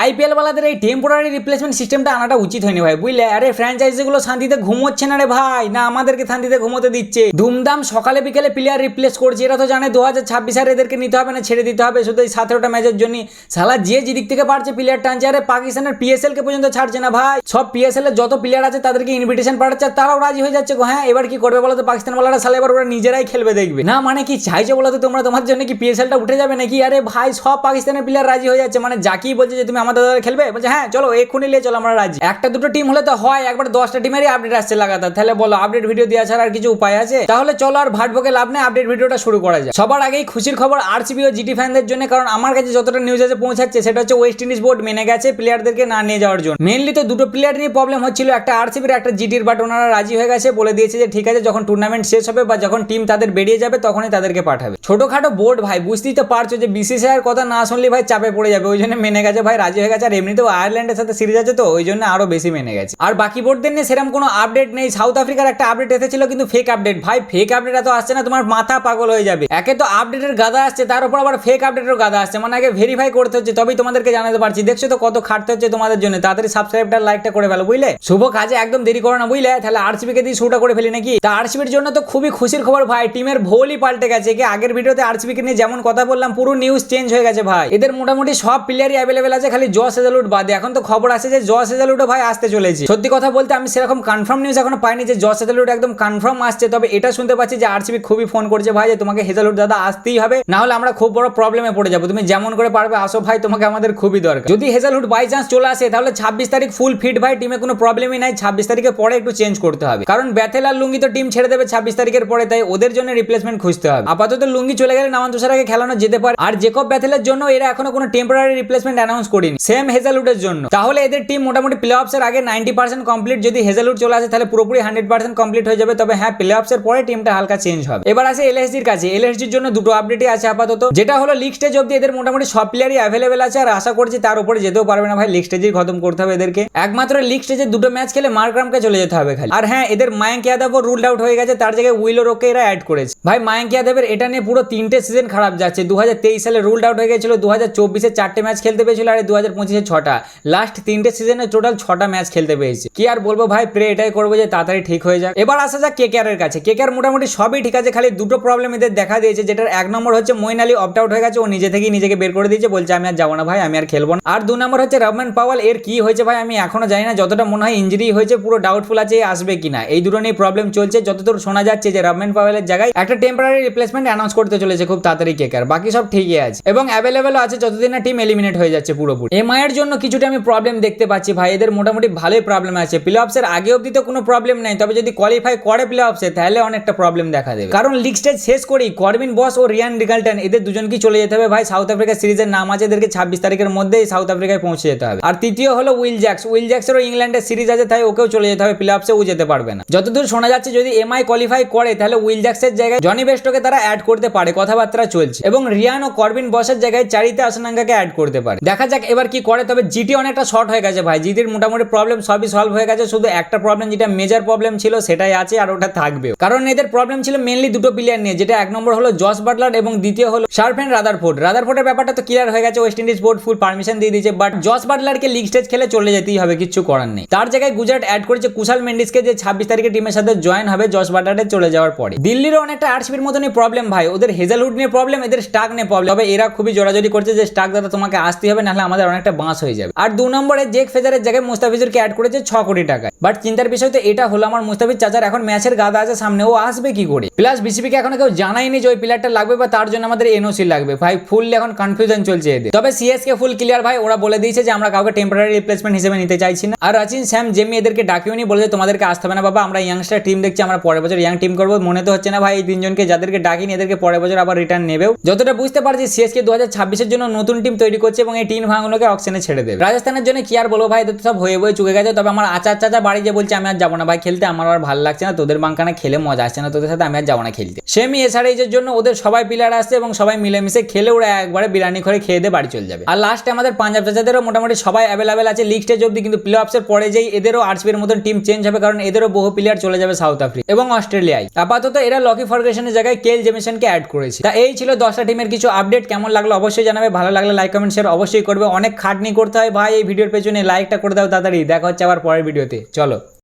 IPL বালাদের এই temporary replacement সিস্টেমটা আনাটা উচিত হয়নি ভাই, বুঝলে? আরে ফ্র্যাঞ্চাইজিগুলো শান্তিতে ঘুমোচ্ছে না রে ভাই। না, আমাদেরকে শান্তিতে ঘুমোতে দিচ্ছে। ধুমধাম সকালে বিকেলে প্লেয়ার রিপ্লেস করছে। এরা তো জানে দু হাজার ছাব্বিশ আর এদেরকে নিতে হবে না, ছেড়ে দিতে হবে। শুধু এই সতেরোটা ম্যাচের জন্য সালা যে যেদিক থেকে পারছে প্লেয়ার টানছে। আরে পাকিস্তানের পিএসএল কে পর্যন্ত ছাড়ছে না ভাই। সব পিএসএল এর যত প্লেয়ার আছে, তাদেরকে ইনভিটেশন পাঠাচ্ছে। তারাও রাজি হয়ে যাচ্ছে হ্যাঁ এবার কি করবে বলো তো? পাকিস্তান বলারা সালে এবার ওরা নিজেরাই খেলবে দেখবে। না মানে কি চাইছো বলো তো তোমরা? তোমার জন্য কি পিএসএলটা উঠে যাবে নাকি? আরে ভাই, সব পাকিস্তানের প্লেয়ার রাজি হয়ে যাচ্ছে। মানে জাকি বলছে যে, তুমি আমাদের দলে খেলবে? বলছে হ্যাঁ চলো, এক্ষুনি নিয়ে চলো, আমরা রাজি। একটা দুটো টিম হলে তো হয়, একবার দশটা টিমেরই আপডেট আসছে লাগাতার। তাহলে বলো আপডেট ভিডিও দেওয়া ছাড়া আর কিছু উপায় আছে? তাহলে চলো আর ভাট বকে লাভ নেই আপডেট ভিডিওটা শুরু করা যায় সবার আগেই খুশির খবর আর আরসিবি ও জিটি ফ্যানদের জন্য, কারণ আমার কাছে যতটা নিউজ আছে পৌঁছাচ্ছে, সেটা হচ্ছে ওয়েস্ট ইন্ডিজ বোর্ড মেনে গেছে প্লেয়ারদেরকে না নিয়ে যাওয়ার জন্য। মেনলি তো দুটো প্লেয়ার নিয়ে প্রবলেম হচ্ছিল, একটা আরসিবির একটা জিটির বাট ওনারা রাজি হয়ে গেছে, বলে দিয়েছে যে, ঠিক আছে, যখন টুর্নামেন্ট শেষ হবে বা যখন টিম তাদের বেরিয়ে যাবে, তখনই তাদেরকে পাঠাবে। ছোটখাটো বোর্ড ভাই, বুঝতেই তো পারছ যে বিসিসিআই কথা না শুনলে ভাই, চাপে পড়ে যাবে, ওই জন্য মেনে গেছে, ভাই রাজি হয়ে গেছে, আর এমনিতেও আয়ারল্যান্ডের সাথে সিরিজ আছে তো, ওই জন্য আরও বেশি মেনে গেছে। আর বাকি বোর্ডদের নিয়ে সেরকম কোনো আপডেট নেই। সাউথ আফ্রিকার একটা আপডেট এসেছিল, কিন্তু ফেক আপডেট ভাই ফেক আপডেট এত আসছে না, তোমার মাথা পাগল হয়ে যাবে। একে তো আপডেটের গাদা আসছে, তার উপর আবার ফেক আপডেটের গাদা আসছে। মানে আগে ভেরিফাই করতে হচ্ছে, তবেই তোমাদেরকে জানাতে পারছি। দেখছ তো কত খাটতে হচ্ছে তোমাদের জন্য। তাড়াতাড়ি সাবস্ক্রাইবটা লাইকটা করে ফেলো, বুঝলে? শুভ কাজে একদম দেরি করো না, বুঝলে? তাহলে আরসিবি কে দিয়ে শুরুটা করে ফেলি নাকি? তা আরসিবির জন্য তো খুবই খুশির খবর, ভাই। টিমের ভোলই পাল্টে গেছে। কি আগের ভিডিওতে আরসিবি কে নিয়ে যেমন কথা বললাম, পুরো নিউজ চেঞ্জ হয়ে গেছে, ভাই। এদের মোটামুটি সব প্লেয়ারই অ্যাভেলেবেল আছে। খালি জস এজালুট বাদে। এখন তো খবর আছে যে জস এজালুটও ভাই আসতে চলেছে। সত্যি কথা বলতে আমি সেরকম কনফার্ম নিউজ এখনও পাইনি যে জস এজালুট একদম কনফার্ম আসছে। তবে এটা শুনতে পাচ্ছি যে আরসিবি খুবই ফোন করছে ভাই যে তোমাকে হেজালুট দাদা আসতেই হবে। না হলে আমরা খুব বড় প্রবলেমে পড়ে যাব। তুমি যেমন করে পারবে আসো ভাই, তোমাকে আমাদের খুবই দরকার। যদি হেজালুট বাই চান্স চলে আসে, তাহলে ছাব্বিশ তারিখ ফুল ফিট ভাই টিমে কোনো প্রবলেমই নাই। ছাব্বিশ তারিখের পরে একটু চেঞ্জ করতে হবে। কারণ ব্যাথেল আর লুঙ্গি তো টিম ছেড়ে দেবে ছাব্বিশ তারিখের পরে, তাই ওদের জন্য রিপ্লেসমেন্ট খুঁজতে হবে। আপাতত লুঙ্গি চলে গেলে নামান তুষারাকে খেলানো যেতে পারে। আর জেকব ব্যাথেলের জন্য এরা এখনও কোনো টেম্পোরারি রিপ্লেসমেন্ট অ্যানাউন্স করিনি। সেম হেজালুটের জন্য। তাহলে এদের টিম মোটামুটি প্লে অফসের আগে নাইনটি পার্সেন্ট কমপ্লিট যদি হেজালুট চলে আসে, তাহলে পুরোপুরি হান্ড্রেড পার্সেন্ট কমপ্লিট হয়ে যাবে। তবে হ্যাঁ প্লে অফসের পরে টিমটা হালকা চেঞ্জ হবে। এবার আসে এলএসজির কাছে। এলএসজির জন্য দুটো আপডেটই আছে আপাতত। যেটা হলো লিগ স্টেজ অব্দি এদের মোটামুটি সব প্লেয়ারই অ্যাভেলেবেল আছে। আর আশা করছি তার উপরে যেতেও পারবে না ভাই। লিগ স্টেজই খতম করতে হবে এদেরকে। একমাত্র লিগ স্টেজে দুটো ম্যাচ খেলে মার্করামকে চলে যেতে হবে খালি। আর হ্যাঁ এদের মায়াঙ্ক যাদবও রুলড আউট হয়ে গেছে। তার জায়গায় উইলো রোকে এরা অ্যাড করেছে। ভাই, মায়াঙ্ক যাদবের এটা নিয়ে পুরো তিনটে সিজন খারাপ যাচ্ছে। দু হাজার তেইশ সালে রুলড আউট হয়ে গেছিল। দু হাজার চারটে ম্যাচ খেলতে পেয়েছিল আর দু হাজার পঁচিশে ছটা। লাস্ট তিনটে সিজনে টোটাল ছটা ম্যাচ খেলতে পেয়েছে কি আর বলব ভাই প্রে এটাই করব যে তাড়াতাড়ি ঠিক হয়ে যাক। এবার আসা যাক কে এর কাছে। কে মোটামুটি সবই ঠিক আছে, খালি দুটো প্রবলেম এদের দেখা দিয়েছে, যেটার এক নম্বর হচ্ছে মইন আলী অপ্ট আউট হয়ে গেছে, ও নিজে থেকেই নিজেকে বের করে দিয়েছে, বলছে আমি আর যাব না ভাই, আমি আর খেলব না। আর দু নম্বর হচ্ছে রহমান পাওয়াল, এর কি হয়েছে ভাই আমি এখনও জানি না, যতটা মনে হয় ইঞ্জুরি হয়েছে, পুরো ডাউটফুল আছে, আসবে কিনা। এই দুটো নিয়ে প্রবলেম চলছে, যতদূর শোনা যাচ্ছে যে রহমান পাওয়ালের জায়গায় একটা টেম্পোরারি রিপ্লেসমেন্ট অ্যানাউন্স করতে চলেছে খুব তাড়াতাড়ি কেকার বাকি সব ঠিকই আছে। এবং অ্যাভেলেবেল আছে, যতদিন না টিম এলিমিনেট হয়ে যাচ্ছে পুরোপুরি। এমআই এর জন্য কিছুটা আমি প্রবলেম দেখতে পাচ্ছি ভাই, এদের মোটামুটি ভালোই প্রবলেম আছে। প্লে অফসের আগে অব্দি তো কোনো প্রবলেম নেই, তবে যদি কোয়ালিফাই করে প্লে অফসে তাহলে অনেকটা প্রবলেম দেখা দেবে। কারণ লিগ স্টেজ শেষ করেই করবিন বস ও রিয়ান রিগাল্টন এদের দুজনকেই চলে যেতে হবে ভাই। সাউথ আফ্রিকা সিরিজের নাম আছে, এদেরকে ছাব্বিশ তারিখের মধ্যেই সাউথ আফ্রিকায় পৌঁছে যেতে হবে। আর তৃতীয় হলো উইল জ্যাক্স উইল জ্যাক্সেরও ইংল্যান্ডের সিরিজ আছে, তাই ওকেও চলে যেতে হবে প্লে অফসে ও যেতে পারবে না। যতদূর শোনা যাচ্ছে, যদি এমআই কোয়ালিফাই করে, তাহলে উইল জ্যাক্সের জায়গায় জনি বেস্টকে তারা অ্যাড করতে পারে। কথাবার্তা চলছে। এবং রিয়ান ও করবিন বসের জায়গায় চারিতে আসানাঙ্গাকে অ্যাড করতে পারে। দেখা যাক এবার কি করে? তবে জিটি অনেকটা শর্ট হয়ে গেছে ভাই। জিটির মোটামুটি প্রবলেম সবই সলভ হয়ে গেছে। শুধু একটা প্রবলেম যেটা মেজর প্রবলেম ছিল, সেটাই আছে আর ওটা থাকবে কারণ এদের প্রবলেম ছিল মেনলি দুটো প্লেয়ার নিয়ে, যেটা এক নম্বর হলো জস বাটলার এবং দ্বিতীয় হলো শার্ফেন রাদারফোর্ড রাদারফোর্ডের ব্যাপারটা তো ক্লিয়ার হয়ে গেছে West Indies board full permission দিয়ে দিয়েছে বাট জস বাটলারকে লিগ স্টেজ খেলে চলে যেতেই হবে কিছু করার নেই। তার জায়গায় গুজরাট অ্যাড করেছে কুশাল মেন্ডিসকে যে ছাব্বিশ তারিখে টিমের সাথে জয়েন হবে জস বাটলারে চলে যাওয়ার পরে। দিল্লিরও অনেকটা আরসিবির মতনই প্রবলেম ভাই। ওদের হেজালউড নিয়ে প্রবলেম এদের স্টাক নিয়ে প্রবলেম তবে এরা খুবই জোরাজোরি করছে যে স্টাক দাদা তোমাকে আসতে হবে, নাহলে আমাদের অনেকটা বাঁশ হয়ে যাবে। আর দু নম্বরে জেক ফেজারের জায়গায় মুস্তাফিজুরকে অ্যাড করেছে ছ কোটি টাকায় বাট চিন্তার বিষয় তো এটা হলো, আমার মুস্তাফিজ চাচার এখন ম্যাচের গাদা আছে সামনে, ও আসবে কি করে? প্লাস বিসিবিকে এখনও কেউ জানায়নি যে ওই প্লেয়ারটা লাগবে বা তার জন্য আমাদের এনওসি লাগবে। ভাই ফুল এখন কনফিউশন চলছে এদের। তবে সিএসকে ফুল ক্লিয়ার ভাই, ওরা বলে দিয়েছে যে আমরা কাউকে টেম্পোরারি রিপ্লেসমেন্ট হিসেবে নিতে চাইছি না। আর রাচিন স্যাম জেমি এদেরকে ডাকিও নি বলেছে তোমাদেরকে আসতে হবে না বাবা, আমরা ইয়াংস্টার টিম দেখছি, আমরা পরের বছর ইয়াং টিম করব, মনে তো হচ্ছে না ভাই, এই তিনজনকে যাদেরকে ডাকিনি, এদেরকে পরের বছর আবার রিটার্ন নেবেও। যতটা বুঝতে পারছি সিএসকে দু হাজার ছাব্বিশের জন্য নতুন টিম তৈরি করছে এবং এই টিম ভাঙগুলোকে অকশনে ছেড়ে দেবে। রাজস্থানের জন্য কি আর বলব ভাই? তো সব হয়ে বয়ে চুকে গেছে। তবে আমার আচার চাচা বাড়ি যে বলছে, আমি আর যাব না। ভাই, খেলতে আমার আর ভালো লাগছে না। তোদের বাঙ্কানা খেলে মজা আসছে না। তোদের সাথে আমি আর যাব না খেলতে। সেমি এসআরএইচের জন্য ওদের সবাই প্লেয়ার আসছে এবং সবাই মিলেমিশে খেলে ওরা একবারে বিরিয়ানি করে খেয়ে দিয়ে বাড়ি চলে যাবে। আর লাস্টে আমাদের পাঞ্জাব চাচাদেরও মোটামুটি সবাই অ্যাভেলেবেল আছে। লিগ স্টেজ অব্দি কিন্তু প্লে অফসের পরে যেই এদেরও আরসিবির মতন টিম চেঞ্জ হবে, কারণ এদেরও বহু প্লেয়ার চলে যাবে সাউথ আফ্রিকা এবং অস্ট্রেলিয়ায় আপাতত এরা লকি ফার্গুসনের জায়গায় কেল জেমিসনকে অ্যাড করেছে। তা এই ছিল দশটা টিমের কিছু আপডেট কেমন লাগল অবশ্যই জানাবে। ভালো লাগলে লাইক কমেন্ট শেয়ার অবশ্যই করবে। অনেক খাটনি করতে হয়। ভাই, এই ভিডিওর পেছনে লাইকটা করে দাও তাড়াতাড়ি। দেখা হচ্ছে আবার পরের ভিডিওতে। চলো।